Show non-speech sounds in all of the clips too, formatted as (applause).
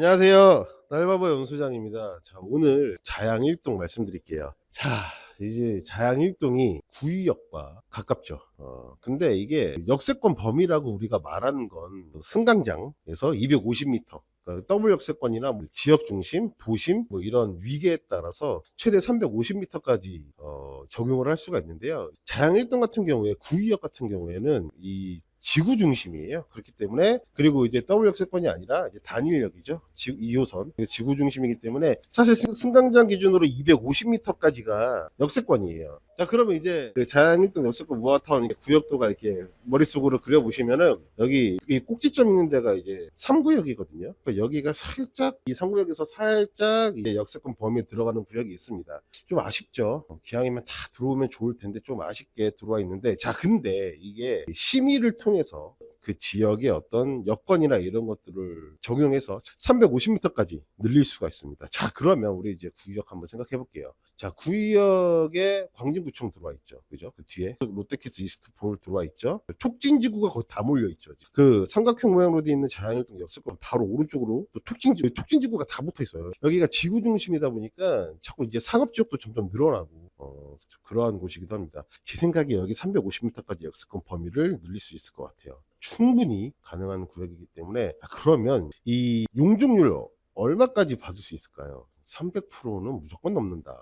안녕하세요. 딸바보 연수장입니다. 자, 오늘 자양 1동 말씀드릴게요. 자, 이제 자양 1동이 구의역과 가깝죠. 어, 근데 이게 역세권 범위라고 우리가 말하는 건 승강장에서 250m. 그러니까 더블 역세권이나 뭐 지역 중심, 도심 뭐 이런 위계에 따라서 최대 350m까지 어, 적용을 할 수가 있는데요. 자양 1동 같은 경우에 구의역 같은 경우에는 이 지구 중심이에요. 그렇기 때문에 그리고 이제 더블 역세권이 아니라 이제 단일역이죠. 지, 2호선 지구 중심이기 때문에 사실 승- 승강장 기준으로 250m까지가 역세권이에요. 자 그러면 이제 그 자양일동 역세권 이렇게 구역도가 이렇게 머릿속으로 그려보시면은 여기 이 꼭지점 있는 데가 이제 3구역이거든요. 여기가 살짝 이 3구역에서 살짝 이제 역세권 범위에 들어가는 구역이 있습니다. 좀 아쉽죠. 어, 기왕이면 다 들어오면 좋을 텐데 좀 아쉽게 들어와 있는데 자 근데 이게 심의를 통해 서 그 지역의 어떤 여건이나 이런 것들을 적용해서 350m까지 늘릴 수가 있습니다. 자 그러면 우리 이제 구역 한번 생각해 볼게요. 자 구역에 광진구청 들어와 있죠. 그죠? 그 뒤에 롯데키스 이스트폴 들어와 있죠. 촉진지구가 거의 다 몰려 있죠. 그 삼각형 모양으로 되어 있는 자양일동 역세권 바로 오른쪽으로 또 촉진지구, 촉진지구가 다 붙어 있어요. 여기가 지구 중심이다 보니까 자꾸 이제 상업 지역도 점점 늘어나고 어, 그러한 곳이기도 합니다. 제 생각에 여기 350m까지 역세권 범위를 늘릴 수 있을 것 같아요. 충분히 가능한 구역이기 때문에 아, 그러면 이 용적률 얼마까지 받을 수 있을까요? 300%는 무조건 넘는다.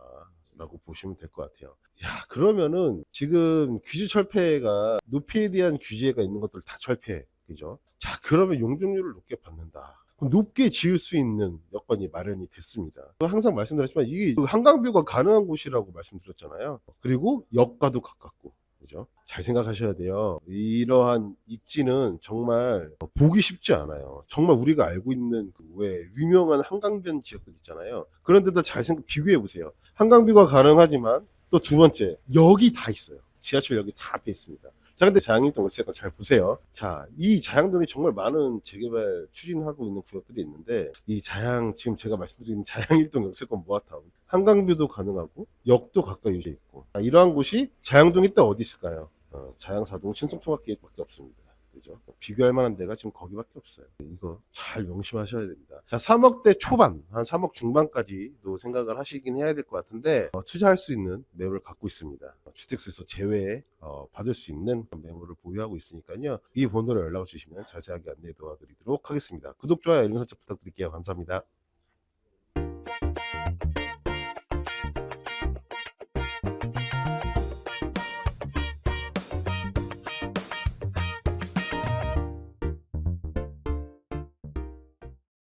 라고 보시면 될 것 같아요. 야, 그러면은 지금 규제 철폐가 높이에 대한 규제가 있는 것들 다 철폐. 그죠? 자, 그러면 용적률을 높게 받는다. 높게 지을 수 있는 여건이 마련이 됐습니다. 항상 말씀드렸지만 이게 한강뷰가 가능한 곳이라고 말씀드렸잖아요. 그리고 역과도 가깝고. 그죠? 잘 생각하셔야 돼요. 이러한 입지는 정말 보기 쉽지 않아요. 정말 우리가 알고 있는 그 왜 유명한 한강변 지역들 있잖아요. 그런 데들 잘 생각 비교해 보세요. 한강뷰가 가능하지만 또 두 번째 여기 다 있어요. 지하철 여기 다 앞에 있습니다. 자, 근데 자양일동 어쨌건 잘 보세요. 자, 이 자양동에 정말 많은 재개발 추진하고 있는 구역들이 있는데, 이 자양, 지금 제가 말씀드린 (laughs) 자양일동 역세권 모아타운, 한강뷰도 가능하고, 역도 가까이 위치해 있고, 아, 이러한 곳이 자양동이 또 어디 있을까요? 어, 자양사동 신성통합계획밖에 없습니다. 그죠? 비교할 만한 데가 지금 거기밖에 없어요. 이거 잘 명심하셔야 됩니다. 자, 3억대 초반, 한 3억 중반까지도 생각을 하시긴 해야 될 것 같은데, 어, 투자할 수 있는 매물을 갖고 있습니다. 어, 주택수에서 제외 어, 받을 수 있는 매물을 보유하고 있으니까요. 이 번호로 연락을 주시면 자세하게 안내 도와드리도록 하겠습니다. 구독, 좋아요, 알림 설정 부탁드릴게요. 감사합니다.